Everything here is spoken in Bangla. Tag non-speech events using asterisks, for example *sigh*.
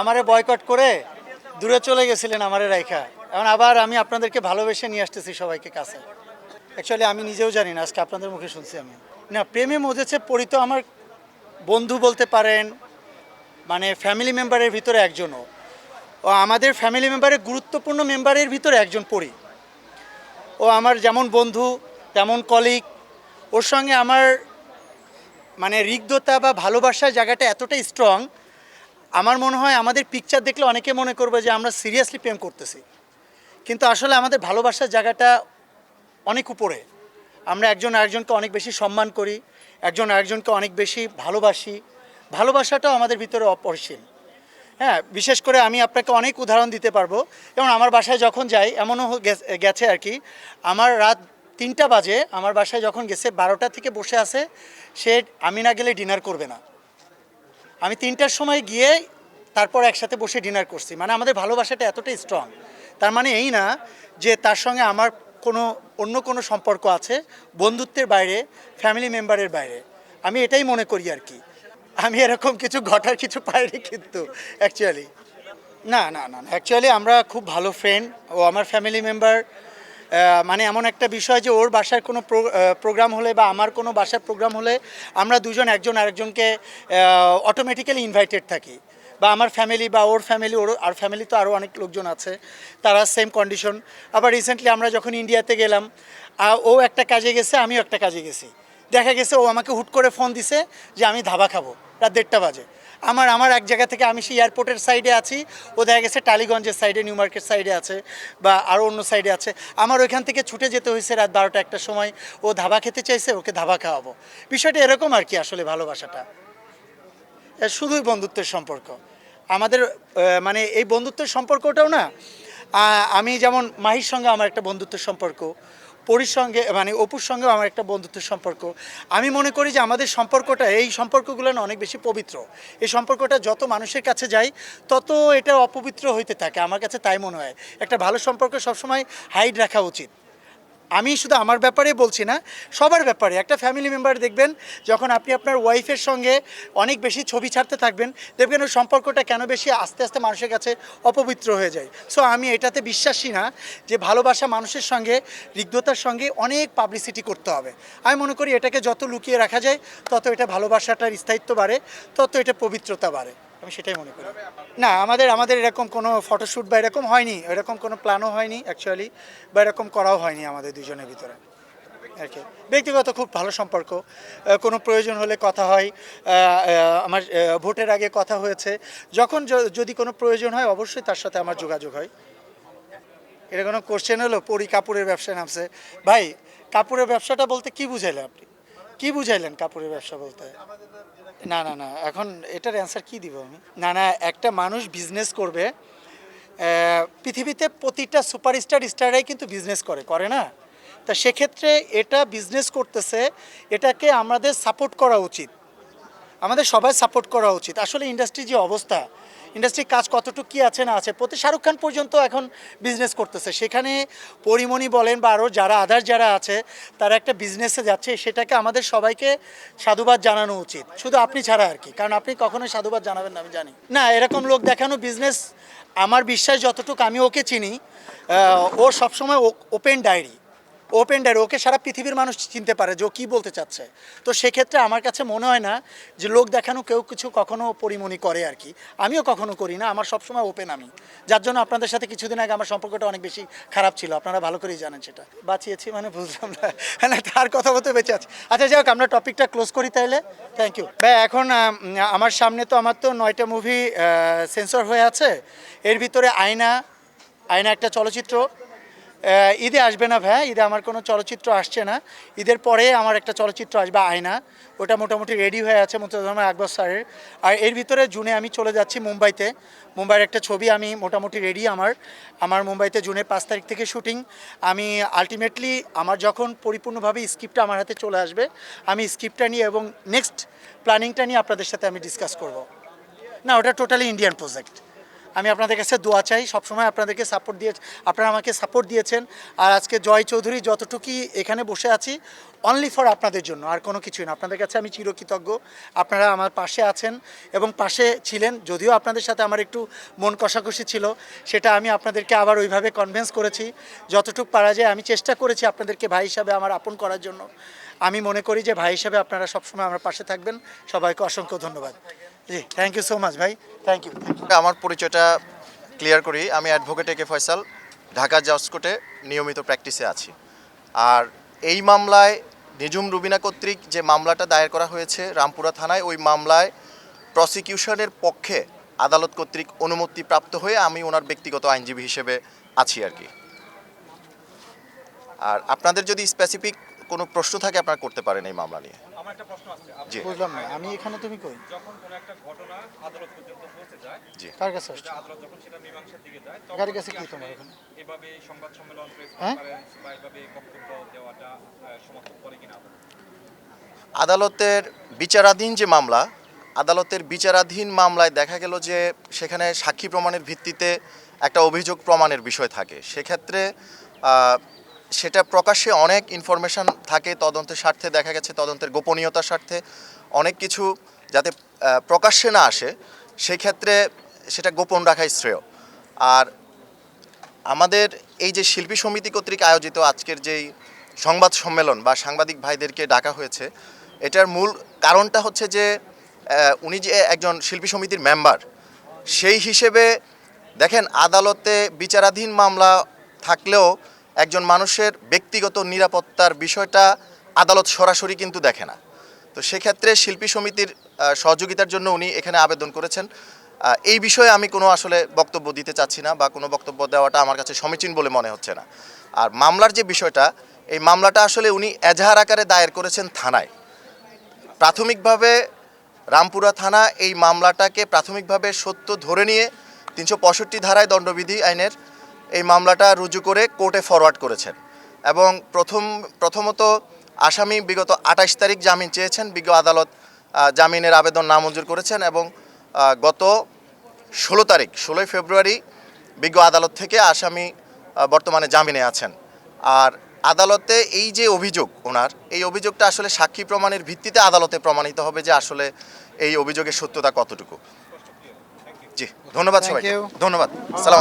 আমারে বয়কট করে দূরে চলে গেছিলেন আমারে রাইখা। এখন আবার আমি আপনাদেরকে ভালোবেসে নিয়ে আসতেছি সবাইকে কাছে। অ্যাকচুয়ালি আমি নিজেও জানি না, আজকে আপনাদের মুখে শুনছি আমি। না, প্রেমে মজেছে পরিত আমার বন্ধু বলতে পারেন মানে ফ্যামিলি মেম্বারের ভিতরে একজনও। ও আমাদের ফ্যামিলি মেম্বারের গুরুত্বপূর্ণ মেম্বারের ভিতরে একজন পড়ি ও আমার যেমন বন্ধু, তেমন কলিগ ওর সঙ্গে আমার মানে রিগ্ধতা বা ভালোবাসার জায়গাটা এতটাই স্ট্রং আমার মনে হয় আমাদের পিকচার দেখলে অনেকে মনে করবে যে আমরা সিরিয়াসলি প্রেম করতেছি। কিন্তু আসলে আমাদের ভালোবাসার জায়গাটা অনেক উপরে। আমরা একজন আরেকজনকে অনেক বেশি সম্মান করি, একজন আরেকজনকে অনেক বেশি ভালোবাসি। ভালোবাসাটাও আমাদের ভিতরে অপরিসীম। হ্যাঁ বিশেষ করে আমি আপনাকে অনেক উদাহরণ দিতে পারব। যেমন আমার বাসায় যখন যাই, এমনও গেছে আর কি, আমার রাত তিনটা বাজে, আমার বাসায় যখন গেছে বারোটা থেকে বসে আছে, সে আমি না গেলে ডিনার করবে না। আমি তিনটার সময় গিয়ে তারপর একসাথে বসে ডিনার করছি। মানে আমাদের ভালোবাসাটা এতটাই স্ট্রং তার মানে এই না যে তার সঙ্গে আমার কোনো, অন্য কোনো সম্পর্ক আছে বন্ধুত্বের বাইরে ফ্যামিলি মেম্বারের বাইরে। আমি এটাই মনে করি আর কি। আমি এরকম কিছু ঘটার কিছু পাইনি কিন্তু অ্যাকচুয়ালি না না না অ্যাকচুয়ালি আমরা খুব ভালো ফ্রেন্ড ও আমার ফ্যামিলি মেম্বার মানে এমন একটা বিষয় যে ওর বাসার কোনো প্রোগ্রাম হলে বা আমার কোনো বাসার প্রোগ্রাম হলে আমরা দুজন একজন আরেকজনকে অটোমেটিক্যালি ইনভাইটেড থাকি। বা আমার ফ্যামিলি বা ওর ফ্যামিলি ওর, আর ফ্যামিলি তো আরও অনেক লোকজন আছে, তারা সেম কন্ডিশন আবার রিসেন্টলি আমরা যখন ইন্ডিয়াতে গেলাম ও একটা কাজে গেছে, আমিও একটা কাজে গেছি। দেখা গেছে ও আমাকে হুট করে ফোন দিছে যে আমি ধাবা খাব, রাত দেড়টা বাজে। আমার আমার এক জায়গা থেকে আমি সেই এয়ারপোর্টের সাইডে আছি। ও দেখা গেছে টালিগঞ্জের সাইডে নিউ মার্কেট সাইডে আছে বা আরও অন্য সাইডে আছে। আমার ওইখান থেকে ছুটে যেতে হয়েছে রাত বারোটা একটা সময়। ও ধাবা খেতে চাইছে, ওকে ধাবা খাওয়াবো। বিষয়টা এরকম আর কি আসলে ভালোবাসাটা। শুধুই বন্ধুত্বের সম্পর্ক। আমাদের মানে এই বন্ধুত্বের সম্পর্কটাও না আমি যেমন মাহির সঙ্গে আমার একটা বন্ধুত্বের সম্পর্ক। পরির সঙ্গে মানে অপুর সঙ্গেও আমার একটা বন্ধুত্বের সম্পর্ক। আমি মনে করি যে আমাদের সম্পর্কটা, এই সম্পর্কগুলো না অনেক বেশি পবিত্র। এই সম্পর্কটা যত মানুষের কাছে যায়, তত এটা অপবিত্র হইতে থাকে। আমার কাছে তাই মনে হয়। একটা ভালো সম্পর্ক সবসময় হাইড রাখা উচিত। আমি শুধু আমার ব্যাপারে বলছি না, সবার ব্যাপারে। একটা ফ্যামিলি মেম্বার দেখবেন, যখন আপনি আপনার ওয়াইফের সঙ্গে অনেক বেশি ছবি ছাড়তে থাকবেন, দেখবেন ওই সম্পর্কটা কেন বেশি আস্তে আস্তে মানুষের কাছে অপবিত্র হয়ে যায়। সো আমি এটাতে বিশ্বাসী না যে ভালোবাসা মানুষের সঙ্গে রিগ্ধতার সঙ্গে অনেক পাবলিসিটি করতে হবে। আমি মনে করি এটাকে যত লুকিয়ে রাখা যায়, তত এটা ভালোবাসাটার স্থায়িত্ব বাড়ে, তত এটা পবিত্রতা বাড়ে। আমি সেটাই মনে করি। না, আমাদের আমাদের এরকম কোনো ফটোশ্যুট বা এরকম হয়নি, এরকম কোনো প্ল্যানও হয়নি অ্যাকচুয়ালি বা এরকম করাও হয়নি আমাদের দুজনের ভিতরে। আর কি। ব্যক্তিগত খুব ভালো সম্পর্ক। কোনো প্রয়োজন হলে কথা হয়। আমার ভোটের আগে কথা হয়েছে। যখন যদি কোনো প্রয়োজন হয়, অবশ্যই তার সাথে আমার যোগাযোগ হয়। এটা কোনো কোশ্চেন হলো? পরি কাপড়ের ব্যবসায় নামছে। ভাই কাপড়ের ব্যবসাটা বলতে কি বুঝাইলেন আপনি? কি বুঝাইলেন কাপড়ের ব্যবসা বলতে? না না না, এখন এটার অ্যান্সার কি দিব আমি? না না, একটা মানুষ বিজনেস করবে পৃথিবীতে প্রতিটা সুপারস্টার স্টারাই কিন্তু বিজনেস করে করে না? তা সেক্ষেত্রে এটা বিজনেস করতেছে, এটাকে আমাদের সাপোর্ট করা উচিত। আমাদের সবাই সাপোর্ট করা উচিত। আসলে ইন্ডাস্ট্রির যে অবস্থা ইন্ডাস্ট্রির কাজ কতটুকু কি আছে না আছে, প্রতি শাহরুখ খান পর্যন্ত এখন বিজনেস করতেছে। সেখানে পরিমণি বলেন বা আরও যারা আদার যারা আছে, তারা একটা বিজনেসে যাচ্ছে, সেটাকে আমাদের সবাইকে সাধুবাদ জানানো উচিত। শুধু আপনি ছাড়া আর কি, কারণ আপনি কখনোই সাধুবাদ জানাবেন না, আমি জানি। না, এরকম লোক দেখানো বিজনেস আমার বিশ্বাস যতটুকু আমি ওকে চিনি ও সবসময় ওপেন ডায়েরি ওপেন ডায়েরি ওকে সারা পৃথিবীর মানুষ চিনতে পারে যে ও কী বলতে চাচ্ছে। তো সেক্ষেত্রে আমার কাছে মনে হয় না যে লোক দেখানো কেউ কিছু কখনো পরিমণি করে আর কি। আমিও কখনো করি না, আমার সবসময় ওপেন আমি। যার জন্য আপনাদের সাথে কিছুদিন আগে আমার সম্পর্কটা অনেক বেশি খারাপ ছিল, আপনারা ভালো করেই জানেন সেটা। বাঁচিয়েছি মানে বুঝলাম না। *laughs* হ্যাঁ তার কথা বলতে বেঁচে আছে। আচ্ছা যাই হোক, আমরা টপিকটা ক্লোজ করি তাইলে থ্যাংক ইউ ভাই, এখন আমার সামনে তো আমার তো নয়টা মুভি সেন্সর হয়ে আছে। এর ভিতরে আয়না আয়না একটা চলচ্চিত্র। ঈদে আসবে না ভাই, ঈদে আমার কোনো চলচ্চিত্র আসছে না। ঈদের পরে আমার একটা চলচ্চিত্র আসবে, আয়না। ওটা মোটামুটি রেডি হয়ে আছে মোতাজামা আকবর স্যারের। আর এর ভিতরে জুনে আমি চলে যাচ্ছি মুম্বাইতে। মুম্বাইয়ের একটা ছবি আমি মোটামুটি রেডি আমার। আমার মুম্বাইতে জুনের পাঁচ তারিখ থেকে শুটিং আমি আলটিমেটলি আমার যখন পরিপূর্ণভাবে স্ক্রিপ্টটা আমার হাতে চলে আসবে, আমি স্ক্রিপ্টটা নিয়ে এবং নেক্সট প্ল্যানিংটা নিয়ে আপনাদের সাথে আমি ডিসকাস করব। না, ওটা টোটালি ইন্ডিয়ান প্রজেক্ট আমি আপনাদের কাছে দোয়া চাই, সবসময় আপনাদেরকে সাপোর্ট দিয়ে, আপনারা আমাকে সাপোর্ট দিয়েছেন। আর আজকে জয় চৌধুরী যতটুকুই এখানে বসে আছি অনলি ফর আপনাদের জন্য, আর কোনো কিছুই না। আপনাদের কাছে আমি চিরকৃতজ্ঞ। আপনারা আমার পাশে আছেন এবং পাশে ছিলেন, যদিও আপনাদের সাথে আমার একটু মন কষাকষি ছিল, সেটা আমি আপনাদেরকে আবার ওইভাবে কনভেন্স করেছি। যতটুকু পারা যায় আমি চেষ্টা করেছি আপনাদেরকে ভাই হিসাবে আমার আপন করার জন্য। আমি মনে করি যে ভাই হিসাবে আপনারা সবসময় আমার পাশে থাকবেন। সবাইকে অসংখ্য ধন্যবাদ। জি থ্যাংক ইউ সো মাচ ভাই। থ্যাংক ইউ আমার পরিচয়টা ক্লিয়ার করি। আমি অ্যাডভোকেট একে ফয়সাল, ঢাকা জজ কোর্টে নিয়মিত প্র্যাকটিসে আছি। আর এই মামলায় নিজুম রুবিনা কর্তৃক যে মামলাটা দায়ের করা হয়েছে রামপুরা থানায়, ওই মামলায় প্রসিকিউশনের পক্ষে আদালত কর্তৃক অনুমতি প্রাপ্ত হয়ে আমি ওনার ব্যক্তিগত আইনজীবী হিসেবে আছি আর কি। আর আপনাদের যদি স্পেসিফিক কোনো প্রশ্ন থাকে আপনারা করতে পারেন এই মামলা নিয়ে। আমার একটা প্রশ্ন আছে জি। বুঝলাম না আমি এখানে তুমি কই? যখন কোনো একটা ঘটনা আদালত পর্যন্ত পৌঁছে যায় জি। কার কাছে আসছো? আদালত যখন সেটা মীমাংসার দিকে যায় তখন গাড়ির কাছে কি কি তোমার এখানে? এভাবে সংবাদ সম্মেলন প্রেস হ্যাঁ? কনফারেন্স বা এভাবে বক্তব্য দেওয়াটা সমর্থন করে কিনা আদালতের বিচারাধীন যে মামলা আদালতের বিচারাধীন মামলায় দেখা গেল যে সেখানে সাক্ষী প্রমাণের ভিত্তিতে একটা অভিযোগ প্রমাণের বিষয় থাকে। সেক্ষেত্রে আহ, সেটা প্রকাশ্যে অনেক ইনফরমেশন থাকে তদন্তের স্বার্থে, দেখা গেছে তদন্তের গোপনীয়তার স্বার্থে। অনেক কিছু যাতে প্রকাশ্যে না আসে সেই ক্ষেত্রে সেটা গোপন রাখাই শ্রেয়। আর আমাদের এই যে শিল্পী সমিতি কর্তৃক আয়োজিত আজকের যেই সংবাদ সম্মেলন বা সাংবাদিক ভাইদেরকে ডাকা হয়েছে, এটার মূল কারণটা হচ্ছে যে উনি যে একজন শিল্পী সমিতির মেম্বার সেই হিসেবে দেখেন আদালতে বিচারাধীন মামলা থাকলেও একজন মানুষের ব্যক্তিগত নিরাপত্তার বিষয়টা আদালত সরাসরি কিন্তু দেখে না। তো সেক্ষেত্রে শিল্পী সমিতির সহযোগিতার জন্য উনি এখানে আবেদন করেছেন। এই বিষয়ে আমি কোনো আসলে বক্তব্য দিতে চাচ্ছি না বা কোনো বক্তব্য দেওয়াটা আমার কাছে সমীচীন বলে মনে হচ্ছে না। আর মামলার যে বিষয়টা, এই মামলাটা আসলে উনি এজাহার আকারে দায়ের করেছেন থানায়। প্রাথমিকভাবে রামপুরা থানা এই মামলাটাকে প্রাথমিকভাবে সত্য ধরে নিয়ে তিনশো পঁয়ষট্টি ধারায় দণ্ডবিধি আইনের এই মামলাটা রুজু করে কোর্টে ফরওয়ার্ড করেছেন। এবং প্রথম প্রথমত আসামি বিগত আঠাশ তারিখ জামিন চেয়েছেন বিজ্ঞ আদালত জামিনের আবেদন নামঞ্জুর করেছেন এবং গত ষোলো তারিখ ষোলোই ফেব্রুয়ারি বিজ্ঞ আদালত থেকে আসামি বর্তমানে জামিনে আছেন। আর আদালতে এই যে অভিযোগ ওনার এই অভিযোগটা আসলে সাক্ষী প্রমাণের ভিত্তিতে আদালতে প্রমাণিত হবে যে আসলে এই অভিযোগের সত্যতা কতটুকু। জি ধন্যবাদ সবাইকে। ধন্যবাদ। সালাম